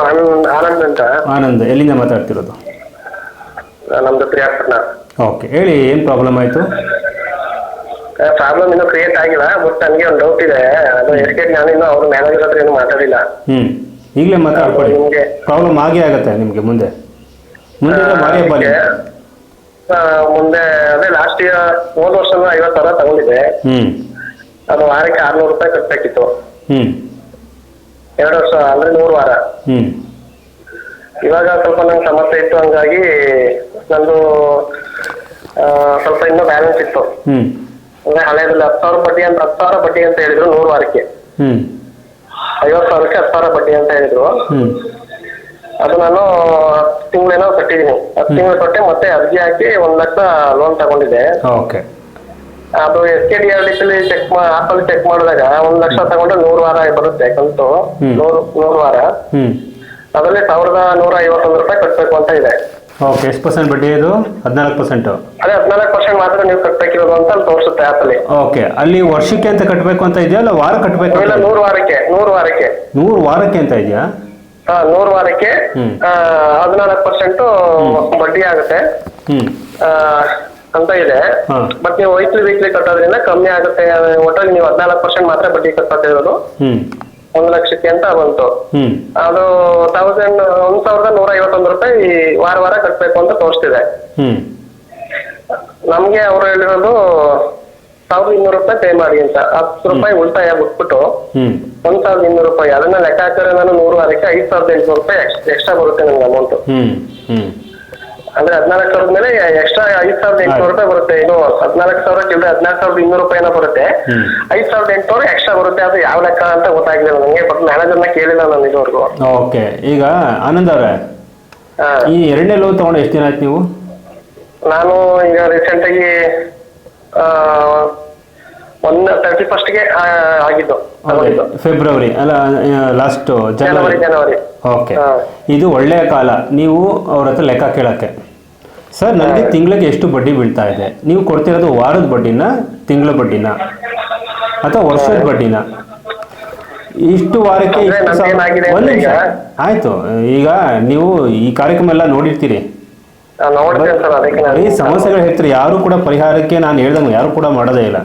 ಆನಂದ್ ಆನಂದ್ ಅಂತ. ಆನಂದ್ ಎಲ್ಲಿಂದ ಮಾತಾಡ್ತಿರೋದು? ನಮ್ದು ಪ್ರಿಯಾಪಟ್ನ ಓಕೆ ಹೇಳಿ ಏನು ಪ್ರಾಬ್ಲಮ್ ಆಯಿತು? ಪ್ರಾಬ್ಲಮ್ ಇನ್ನೂ ಕ್ರಿಯೇಟ್ ಆಗಿಲ್ಲ ಬಟ್ ನನಗೆ ಒಂದು ಡೌಟ್ ಇದೆ. ಅದು ಎಸ್ಕೇಟ್ ನಾನು ಇನ್ನೂ ಅವ್ರ ಮ್ಯಾನೇಜರ್ ಹತ್ರ ಏನು ಮಾತಾಡಿಲ್ಲ. ಹ್ಮ್ ಈಗಲೇ ಮಾತಾಡ್ಕೊಳ್ಳಿ ನಿಮಗೆ ಪ್ರಾಬ್ಲಮ್ ಆಗೇ ಆಗುತ್ತೆ ನಿಮಗೆ ಮುಂದೆ. ಮುಂದೆ ಬಾರಿ ಆ, ಮುಂದೆ ಅದೇ ಲಾಸ್ಟ್ ಇಯರ್ ಹೋದ ವರ್ಷ ಐವತ್ತು ಸಾವಿರ ತಗೊಂಡಿದ್ದೆ. ಹ್ಞೂ ಅದು ವಾರಕ್ಕೆ ಆರ್ನೂರು ರೂಪಾಯಿ ಕಟ್ಟಬೇಕಿತ್ತು ಹ್ಞೂ ಎರಡು ವರ್ಷ ಅಂದ್ರೆ ಮೂರು ವಾರ. ಇವಾಗ ಸ್ವಲ್ಪ ನಂಗೆ ಸಮಸ್ಯೆ ಇತ್ತು ಹಂಗಾಗಿ ನಂದು ಸ್ವಲ್ಪ ಇನ್ನೂ ಬ್ಯಾಲೆನ್ಸ್ ಇತ್ತು. ಅಂದ್ರೆ ಹಳೆಯದಲ್ಲಿ ಹತ್ತು ಸಾವಿರ ಬಡ್ಡಿ ಅಂತ ಹತ್ತು ಸಾವಿರ ಬಡ್ಡಿ ಅಂತ ಹೇಳಿದ್ರು ನೂರು ವಾರಕ್ಕೆ. ಐವತ್ತು ಸಾವಿರಕ್ಕೆ ಹತ್ತು ಸಾವಿರ ಬಡ್ಡಿ ಅಂತ ಹೇಳಿದ್ರು. ಅದು ನಾನು ಹತ್ತು ತಿಂಗಳೇನೋ ಕಟ್ಟಿದೀನಿ ಹತ್ತು ತಿಂಗಳು ಕೊಟ್ಟೆ ಮತ್ತೆ ಅರ್ಜಿ ಹಾಕಿ ಒಂದ್ ಲಕ್ಷ ಲೋನ್ ತಗೊಂಡಿದ್ದೆ. ಓಕೆ. ಅದು S K D R D check ಅಲ್ಲಿ ಚೆಕ್ ಮಾಡಿದಾಗ ಒಂದ್ ಲಕ್ಷ ತಗೊಂಡ್ರೆ ನೂರ್ ವಾರ ಬರುತ್ತೆ ಕಂತು ನೂರ್ ನೂರು ವಾರ. ಅದ್ರಲ್ಲಿ ಸಾವಿರದ ನೂರ ಐವತ್ತೊಂದು ರೂಪಾಯಿ ಕಟ್ಟಬೇಕು ಅಂತ ಇದೆ. ಓಕೆ ಎಷ್ಟು ಪರ್ಸೆಂಟ್ ಬಡ್ಡಿ ಇದು? ಹದಿನಾಲ್ಕು ಪರ್ಸೆಂಟ್ ಅದೇ ಹದಿನಾಲ್ಕು ಪರ್ಸೆಂಟ್ ಮಾತ್ರ ನೀವು ಕಟ್ಟಬೇಕಿರೋದು ಅಂತ ಅಲ್ಲಿ ತೋರಿಸುತ್ತೆ ಆಪಲ್ಲಿ ಓಕೆ ಅಲ್ಲಿ ವರ್ಷಕ್ಕೆ ಅಂತ ಕಟ್ಟಬೇಕು ಅಂತ ಇದೆಯಾ ಅಲ್ಲ ವಾರ ಕಟ್ಟಬೇಕು ಇಲ್ಲ ನೂರು ವಾರಕ್ಕೆ ನೂರು ವಾರಕ್ಕೆ. ನೂರು ವಾರಕ್ಕೆ ಅಂತ ಇದೆಯಾ? ಹಾ ನೂರು ವಾರಕ್ಕೆ. ಹದಿನಾಲ್ಕು ಪರ್ಸೆಂಟು ಬಡ್ಡಿ ಆಗುತ್ತೆ. ಅಂತ ಇದೆ. ಹಾ. ಬಟ್ ನೀವು ವೈಕ್ಲಿ ವೀಕ್ಲಿ ಕಟ್ಟೋದ್ರಿಂದ ಕಮ್ಮಿ ಆಗುತ್ತೆ. ಒಟ್ಟಲ್ಲಿ ನೀವು ಹದಿನಾಲ್ಕು ಪರ್ಸೆಂಟ್ ಮಾತ್ರ ಬಡ್ಡಿ ಕಟ್ಟೋದಿರೋದು ಇರೋದು. ಒಂದು ಲಕ್ಷಕ್ಕೆ ಅಂತ ಬಂತು. ಅದು ತೌಸಂಡ್ ಒಂದ್ ಸಾವಿರದ ನೂರ ಐವತ್ತೊಂದು ರೂಪಾಯಿ ವಾರ ವಾರ ಕಟ್ಟಬೇಕು ಅಂತ ತೋರಿಸ್ತಿದೆ. ಹ್ಮ್. ನಮ್ಗೆ ಅವ್ರು ಹೇಳಿರೋದು ಸಾವಿರದ ಇನ್ನೂರು ರೂಪಾಯಿ ಪೇ ಮಾಡಿ ಅಂತ. ಹತ್ತು ರೂಪಾಯಿ ಉಳಿತಾಯ ಬಿಟ್ಬಿಟ್ಟು ಒಂದ್ ಸಾವಿರದ ಇನ್ನೂರು ರೂಪಾಯಿ. ಅದನ್ನ ಲೆಕ್ಕ ಹಾಕಿದ್ರೆ ನಾನು ನೂರು ವಾರಕ್ಕೆ ಐದ್ ಸಾವಿರದ ಎಂಟುನೂರು ರೂಪಾಯಿ ಎಕ್ಸ್ಟ್ರಾ ಬರುತ್ತೆ ನಮ್ಗೆ ಅಮೌಂಟ್ ಹ್ಞೂ ಹ್ಞೂ ಅಂದ್ರೆ ಹದಿನಾಲ್ಕು ಸಾವಿರದ ಮೇಲೆ ಎಕ್ಸ್ಟ್ರಾ ಐದ್ ಸಾವಿರದ ಎಂಟುನೂರು ರೂಪಾಯಿ ಬರುತ್ತೆ. ಇದು ಹದಿನಾಲ್ಕು ಸಾವಿರ ಚಿಲ್ಲರೆ ಹದಿನಾಲ್ಕು ಸಾವಿರದ ಇನ್ನೂರು ರೂಪಾಯಿನ ಬರುತ್ತೆ. ಐದ್ ಸಾವಿರದ ಎಂಟುನೂರು ಎಕ್ಸ್ಟ್ರಾ ಬರುತ್ತೆ. ಅದು ಯಾವ ಲೆಕ್ಕ ಅಂತ ಗೊತ್ತಾಗಿಲ್ಲ ನನಗೆ ಬಟ್ ಮ್ಯಾನೇಜರ್ನ ಕೇಳಿಲ್ಲ ನಾನು ಇದುವರೆಗೂ. ಓಕೆ ಈಗ ಆನಂದ್ ಅವರೇ ಈ ಎರಡನೇ ಲೋನ್ ತಗೊಂಡು ಎಷ್ಟು ದಿನ ಆಯ್ತು ನೀವು? ನಾನು ಈಗ ರೀಸೆಂಟ್ ಆಗಿ ಒನ್ ತರ್ಟಿ ಫಸ್ಟ್ಗೆ ಆಗಿದ್ದು ತಗೊಂಡಿದ್ದು. ಫೆಬ್ರವರಿ ಅಲ್ಲ ಲಾಸ್ಟ್ ಜನವರಿ ಜನವರಿ ಓಕೆ. ಇದು ಒಳ್ಳೆಯ ಕಾಲ. ನೀವು ಅವ್ರ ಹತ್ರ ಲೆಕ್ಕ ಕೇಳೋಕ್ಕೆ. ಸರ್ ನನಗೆ ತಿಂಗಳಿಗೆ ಎಷ್ಟು ಬಡ್ಡಿ ಬೀಳ್ತಾ ಇದೆ? ನೀವು ಕೊಡ್ತಿರೋದು ವಾರದ ಬಡ್ಡಿನ ತಿಂಗಳ ಬಡ್ಡಿನ? ಅಥವಾ ವರ್ಷದ ಬಡ್ಡಿನ? ಇಷ್ಟು ವಾರಕ್ಕೆ ಇಷ್ಟು ಸಾವಿರ- ನಿಮಿಷ. ಆಯ್ತು. ಈಗ ನೀವು ಈ ಕಾರ್ಯಕ್ರಮ ಎಲ್ಲ ನೋಡಿರ್ತೀರಿ. ಈ ನೋಡ್ತೇನೆ ಸರ್ ಅದಕ್ಕೆ ಬರೀ ನಾನು ಸಮಸ್ಯೆಗಳು ಹೇಳ್ತೀರಿ. ಯಾರು ಕೂಡ ಪರಿಹಾರಕ್ಕೆ ನಾನು ಹೇಳ್ದಂಗೆ ಯಾರು ಕೂಡ ಮಾಡೋದೇ ಇಲ್ಲ.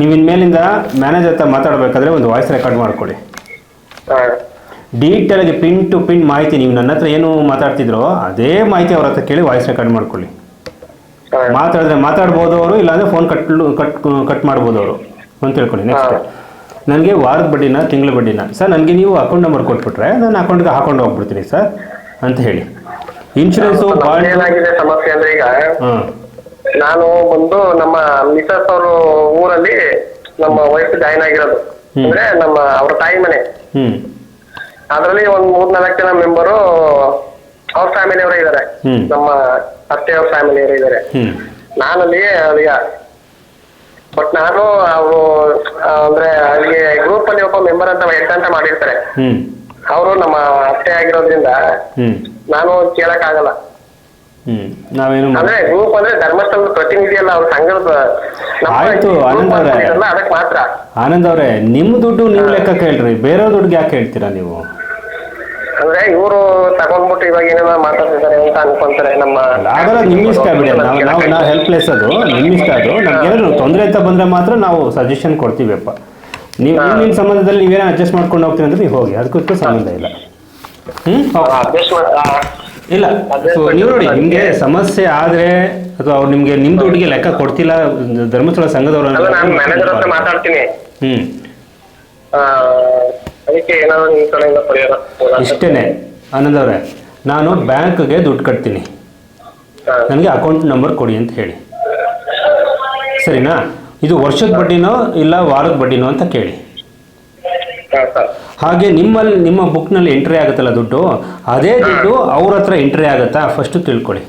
ನೀವು ಇನ್ಮೇಲಿಂದ ಮ್ಯಾನೇಜರ್ ಹತ್ರ ಮಾತಾಡಬೇಕಾದ್ರೆ ಒಂದು ವಾಯ್ಸ್ ರೆಕಾರ್ಡ್ ಮಾಡ್ಕೊಳ್ಳಿ ಹಾ ಡೀಟೇಲ್ ಆಗಿ ಪಿನ್ ಟು ಪಿನ್ ಮಾಹಿತಿ ನೀವು ನನ್ನ ಹತ್ರ ಏನು ಮಾತಾಡ್ತಿದ್ರೋ ಅದೇ ಮಾಹಿತಿ ಅವ್ರ ಹತ್ರ ಕೇಳಿ ವಾಯ್ಸ್ ರೆಕಾರ್ಡ್ ಮಾಡ್ಕೊಳ್ಳಿ. ಮಾತಾಡಿದ್ರೆ ಮಾತಾಡ್ಬೋದು ಅವರು ಇಲ್ಲಾಂದ್ರೆ ಫೋನ್ ಕಟ್ ಕಟ್ ಕಟ್ ಮಾಡ್ಬೋದು ಅವರು ಅಂತ ತಿಳ್ಕೊಳ್ಳಿ ನೆಕ್ಸ್ಟ್ ನನಗೆ ವಾರದ ಬಡ್ಡಿನ ತಿಂಗಳ ಬಡ್ಡಿನ ಸರ್ ನನಗೆ ನೀವು ಅಕೌಂಟ್ ನಂಬರ್ ಕೊಟ್ಬಿಟ್ರೆ ನಾನು ಅಕೌಂಟ್ಗೆ ಹಾಕೊಂಡು ಹೋಗ್ಬಿಡ್ತೀನಿ ಸರ್ ಅಂತ ಹೇಳಿ. ಇನ್ಶೂರೆನ್ಸ್ ಏನಾಗಿದೆ ಸಮಸ್ಯೆ ಅಂದ್ರೆ ಈಗ ನಾನು ಬಂದು ನಮ್ಮ ಮಿಸಸ್ ಅವರು ಊರಲ್ಲಿ ನಮ್ಮ ವೈಫ್ ಜಾಯಿನ್ ಆಗಿರೋದು. ಅಂದ್ರೆ ನಮ್ಮ ಅವ್ರ ತಾಯಿ ಮನೆ. ಹ್ಞೂ ಅದ್ರಲ್ಲಿ ಒಂದ್ ಮೂರ್ ನಾಲ್ಕು ಜನ ಮೆಂಬರು ಅವ್ರ ಫ್ಯಾಮಿಲಿ ಅವರೇ ಇದಾರೆ. ಹ್ಮ್. ನಮ್ಮ ಅತ್ತೆ ಅವ್ರ ಫ್ಯಾಮಿಲಿ ಅವರು ಇದಾರೆ. ನಾನು ನಾನಲ್ಲಿ ಅಲ್ಲಿಯ ಬಟ್ ನಾನು ಅವರು ಅಂದ್ರೆ ಅಲ್ಲಿಗೆ ಗ್ರೂಪ್ ಅಲ್ಲಿ ಒಬ್ಬ ಮೆಂಬರ್ ಅಂತ ಹೆಡ್ ಅಂತ ಮಾಡಿರ್ತಾರೆ. ಅವರು ನಮ್ಮ ಅತ್ತೆ ಆಗಿರೋದ್ರಿಂದ ನಾನು ಕೇಳಕ್ ಆಗಲ್ಲ ನಾವೇನು ಅಂದ್ರೆ ಗ್ರೂಪ್ ಅಂದ್ರೆ ಧರ್ಮಸ್ಥಳದ ಪ್ರತಿನಿಧಿ ಅಲ್ಲ ಅವ್ರ ಸಂಘದ ನಮ್ಮ ಆಯ್ತು, group ಆನಂದ್ ಅವ್ರೆ. ಅದಕ್ ಮಾತ್ರ. ಆನಂದ್ ಅವರೇ ನಿಮ್ಮ ದುಡ್ಡು ನೀವು ಲೆಕ್ಕ ಕೇಳ್ರಿ ಬೇರೆ ದುಡ್ಡು ಯಾಕೆ ಹೇಳ್ತೀರಾ ನೀವು? ಅಂದ್ರೆ ಇವರು ತಗೊಂಡ್ಬಿಟ್ಟು ಇವಾಗ ಏನೇನೋ ಮಾತಾಡ್ತಿದ್ದಾರೆ ಅಂತ ಅನ್ಕೊಂತಾರೆ ನಮ್ಮ ಆಗಲ್ಲ ನಿಮ್ಮ ಇಷ್ಟ ಬಿಡಿ ನಾವು ನಾವು ನಾವು ಹೆಲ್ಪ್ಲೆಸ್ ಅದು. ನಿಮ್ಮ ಇಷ್ಟ ಅದು. ನಮ್ಗೇನಾದ್ರು ತೊಂದರೆ ಅಂತ ಬಂದ್ರೆ ಮಾತ್ರ ನಾವು ಸಜೆಷನ್ ಕೊಡ್ತೀವಪ್ಪ ನೀವು ನಿಮ್ಮ ಸಂಬಂಧದಲ್ಲಿ ನೀವೇನೋ ಅಡ್ಜಸ್ಟ್ ಮಾಡ್ಕೊಂಡು ಹೋಗ್ತೀರಿ ಅಂದ್ರೆ ನೀವು ಹೋಗಿ. ಅದಕ್ಕೂ ಸಂಬಂಧ ಇಲ್ಲ. ಹ್ಮ್? ಅಡ್ಜಸ್ಟ್ ಇಲ್ಲ. ನೀವು ನೋಡಿ ನಿಮಗೆ ಸಮಸ್ಯೆ ಆದ್ರೆ ಅಥವಾ ಅವ್ರು ನಿಮ್ಗೆ ನಿಮ್ಮ ದುಡ್ಡಿಗೆ ಲೆಕ್ಕ ಕೊಡ್ತಿಲ್ಲ ಧರ್ಮಸ್ಥಳ ಸಂಘದವರು ಅಲ್ಲ ನಾನು ಮ್ಯಾನೇಜರ್ ಹತ್ರ ಮಾತಾಡ್ತೀನಿ. ಹ್ಮ್. ಆ, ಅದಕ್ಕೆ ಏನಾದ್ರು ನಿಮ್ ಕಡೆಯಿಂದ ಪರಿಹಾರ ಕೊಡೋಣ. ಇಷ್ಟೇ ಆನಂದ್ ಅವರೇ ನಾನು ಬ್ಯಾಂಕ್ಗೆ ದುಡ್ಡು ಕಟ್ತೀನಿ. ಹಾ. ನನಗೆ ಅಕೌಂಟ್ ನಂಬರ್ ಕೊಡಿ ಅಂತ ಹೇಳಿ. ಸರಿನಾ? ಇದು ವರ್ಷದ ಬಡ್ಡಿನೋ ಇಲ್ಲ ವಾರದ ಬಡ್ಡಿನೋ ಅಂತ ಕೇಳಿ. ಹಾ, ಸರ್. ಹಾಗೆ ನಿಮ್ಮಲ್ಲಿ ನಿಮ್ಮ ಬುಕ್ನಲ್ಲಿ ಎಂಟ್ರಿ ಆಗುತ್ತಲ್ಲ ದುಡ್ಡು? ಅದೇ ದುಡ್ಡು ಅವ್ರ ಹತ್ರ ಎಂಟ್ರಿ ಆಗುತ್ತಾ? ಫಸ್ಟು ತಿಳ್ಕೊಳ್ಳಿ.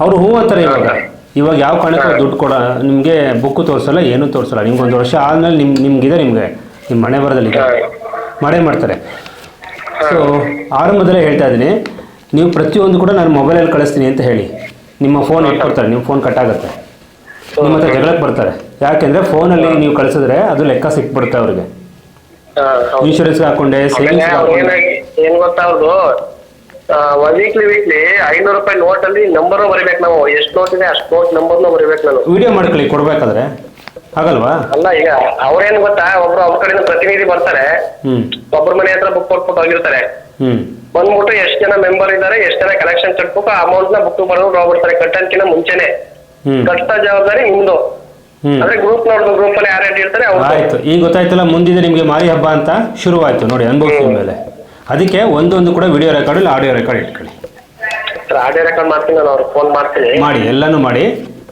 ಅವರು ಹೂ ಅಂತಾರೆ ಇವಾಗ. ಇವಾಗ ಯಾವ ಕಾರಣಕ್ಕೂ ದುಡ್ಡು ಕೊಡ ನಿಮಗೆ ಬುಕ್ಕು ತೋರಿಸಲ್ಲ ಏನೂ ತೋರಿಸಲ್ಲ. ನಿಮ್ಗೆ ಒಂದು ವರ್ಷ ಆದಮೇಲೆ ನಿಮ್ಮ ನಿಮ್ಗಿದೆ ನಿಮಗೆ. ನಿಮ್ಮ ಮನೆ ಬರದಲ್ಲಿ ಹಾ. ಮಾಡೇ ಮಾಡ್ತಾರೆ. ಸೊ ಆರಂಭದಲ್ಲೇ ಹೇಳ್ತಾ ಇದ್ದೀನಿ ನೀವು ಪ್ರತಿಯೊಂದು ಕೂಡ ನಾನು ಮೊಬೈಲಲ್ಲಿ ಕಳಿಸ್ತೀನಿ ಅಂತ ಹೇಳಿ. ನಿಮ್ಮ ಫೋನ್ ಇಟ್ಕೊಡ್ತಾರೆ ನಿಮ್ಮ ಫೋನ್ ಕಟ್ಟಾಗುತ್ತೆ ನಿಮ್ಮ ಹತ್ರ ಜಗಳಕ್ಕೆ ಬರ್ತಾರೆ. ಯಾಕೆಂದರೆ ಫೋನಲ್ಲಿ ನೀವು ಕಳಿಸಿದ್ರೆ ಅದು ಲೆಕ್ಕ ಸಿಕ್ಬಿಡುತ್ತೆ ಅವ್ರಿಗೆ. ಇನ್ಶೂರೆನ್ಸ್ ಹಾಕೊಂಡೆ ಸೇವಿಂಗ್ಸ್ ಹಾಕೊಂಡೆ. ಏನ್ ಗೊತ್ತಾ ಅವ್ರದ್ದು ವೀಕ್ಲಿ ವೀಕ್ಲಿ ಐನೂರು ರೂಪಾಯಿ ನೋಟ್ ಅಲ್ಲಿ ನಂಬರ್ ಬರಿಬೇಕು ನಾವು. ಎಷ್ಟು ನೋಟ್ ಇದೆ ಅಷ್ಟು ನೋಟ್ ನಂಬರ್ನು ಬರಿಬೇಕು ನಾನು. ವಿಡಿಯೋ ಮಾಡ್ಕೊಳ್ಳಿ ಕೊಡ್ಬೇಕಾದ್ರೆ. ಆಗಲ್ವಾ ಅಲ್ಲ ಈಗ ಅವ್ರೇನ್ ಗೊತ್ತಾ? ಒಬ್ರು ಅವ್ರ ಕಡೆಯಿಂದ ಪ್ರತಿನಿಧಿ ಬರ್ತಾರೆ. ಹ್ಮ್. ಒಬ್ರ ಮನೆ ಹತ್ರ ಬುಕ್ ಕೊಟ್ಬಿಟ್ಟು ಹೋಗಿರ್ತಾರೆ. ಹ್ಮ್. ಬಂದ್ಬಿಟ್ಟು ಎಷ್ಟ್ ಜನ ಮೆಂಬರ್ ಇದ್ದಾರೆ ಎಷ್ಟ್ ಜನ ಕಲೆಕ್ಷನ್ ಕಟ್ಬೇಕು ಅಮೌಂಟ್ನ ಬುಕ್ ಬರೋದು ಹೋಗ್ಬಿಡ್ತಾರೆ ಕಟ್ಟೋದ್ಕಿಂತ ಮುಂಚೆನೆ. ಹ್ಮ್. ಕಟ್ಟ ಜವಾಬ್ದಾರಿ ನಿಮ್ದು. ಹ್ಮ್. ಅಂದ್ರೆ ಗ್ರೂಪ್ ನೋಡ್ದು ಗ್ರೂಪ್ ಅಲ್ಲಿ ಯಾರು ಇರ್ತಾರೆ ಅವ್ರು ಆಯ್ತು. ಈಗ ಗೊತ್ತಾಯ್ತಲ್ಲ ಮುಂದಿದೆ ನಿಮಗೆ ಮಾರಿ ಹಬ್ಬ ಅಂತ ಶುರುವಾಯ್ತು. ನೋಡಿ ಅನುಭವಿಸಿದ ಮೇಲೆ. ಅದಕ್ಕೆ ಒಂದೊಂದು ಕೂಡ ವಿಡಿಯೋ ರೆಕಾರ್ಡ್ ಇಲ್ಲ ಆಡಿಯೋ ರೆಕಾರ್ಡ್ ಇಟ್ಕೊಳ್ಳಿ. ಆಡಿಯೋ ರೆಕಾರ್ಡ್ ಮಾಡ್ತೀನಿ ನಾನು ಅವ್ರಿಗೆ ಫೋನ್ ಮಾಡ್ತೀನಿ. ಮಾಡಿ ಎಲ್ಲಾನು ಮಾಡಿ.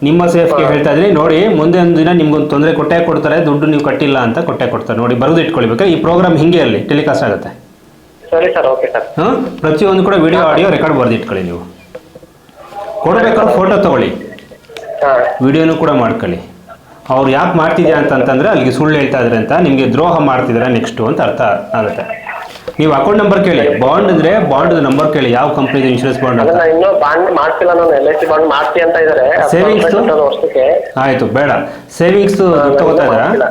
ನಿಮ್ಮ ಸೇಫ್ಗೆ ಹೇಳ್ತಾ ಇದ್ರಿ ನೋಡಿ ಮುಂದೆ ಒಂದು ದಿನ ನಿಮ್ಗೊಂದು ತೊಂದರೆ ಕೊಟ್ಟೆ ಕೊಡ್ತಾರೆ ದುಡ್ಡು ನೀವು ಕಟ್ಟಿಲ್ಲ ಅಂತ ಕೊಟ್ಟೆ ಕೊಡ್ತಾರೆ. ನೋಡಿ ಬರೆದು ಇಟ್ಕೊಳ್ಬೇಕು. ಈ ಪ್ರೋಗ್ರಾಮ್ ಹಿಂಗೆ ಅಲ್ಲಿ ಟೆಲಿಕಾಸ್ಟ್ ಆಗುತ್ತೆ. ಸರಿ ಸರ್ ಓಕೆ ಸರ್. ಹಾಂ? ಪ್ರತಿಯೊಂದು ಕೂಡ ವಿಡಿಯೋ ಆಡಿಯೋ ರೆಕಾರ್ಡ್ ಬರೆದು ಇಟ್ಕೊಳ್ಳಿ ನೀವು. ಕೊಡಬೇಕಾದ್ರೆ ಫೋಟೋ ತಗೊಳ್ಳಿ. ವಿಡಿಯೋನು ಕೂಡ ಮಾಡ್ಕೊಳ್ಳಿ. ಅವ್ರು ಯಾಕೆ ಮಾಡ್ತಿದ್ಯಾ ಅಂತಂತಂದ್ರೆ ಅಲ್ಲಿಗೆ ಸುಳ್ಳು ಹೇಳ್ತಾ ಇದ್ರೆ ಅಂತ ನಿಮಗೆ ದ್ರೋಹ ಮಾಡ್ತಿದ್ದಾರೆ ನೆಕ್ಸ್ಟು ಅಂತ ಅರ್ಥ ಆಗುತ್ತೆ. ನೀವು ಅಕೌಂಟ್ ನಂಬರ್ ಕೇಳಿ. ಬಾಂಡ್ ಇದ್ರೆ ಬಾಂಡ್ ನಂಬರ್ ಕೇಳಿ. ಯಾವ ಕಂಪನಿ ಇನ್ಶೂರೆನ್ಸ್ ಬಾಂಡ್ ಅಂತ? ಅದನ್ನ ಇನ್ನೂ ಬಾಂಡ್ ಮಾಡ್ತಿಲ್ಲ ನಾನು. ಎಲ್ ಐ ಸಿ ಬಾಂಡ್ ಮಾಡ್ತಿ ಅಂತ ಇದಾರೆ. Savings? ವರ್ಷಕ್ಕೆ. ಆಯ್ತು ಬೇಡ. ಸೇವಿಂಗ್ಸ್ ತಗೋತಾ ಇದ್ದೀರಾ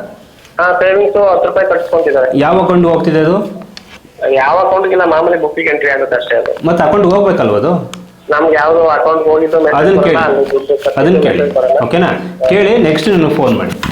ಹಾ ಸೇವಿಂಗ್ಸ್ ಹತ್ತು ರೂಪಾಯಿ ಕಟ್ಸ್ಕೊಂತಿದ್ದಾರೆ. ಯಾವ ಅಕೌಂಟ್ ಹೋಗ್ತಿದೆ ಅದು? ಯಾವ ಅಕೌಂಟ್ಗಿಲ್ಲ ಮಾಮೂಲಿ ಬುಕ್ಕಿಗೆ ಎಂಟ್ರಿ ಆಗುತ್ತೆ ಅಷ್ಟೇ ಅದು. ಮತ್ತೆ ಅಕೌಂಟ್ ಹೋಗ್ಬೇಕಲ್ವ ಅದು? ನಮ್ಗೆ ಯಾವ್ದು ಅಕೌಂಟ್ ಹೋಗಿದ್ದು ಅದನ್ನ ಕೇಳಿ. ಅದನ್ನ ಕೇಳಿ. ಓಕೆನಾ ಕೇಳಿ ನೆಕ್ಸ್ಟ್ ನಾನು ಫೋನ್ ಮಾಡಿ.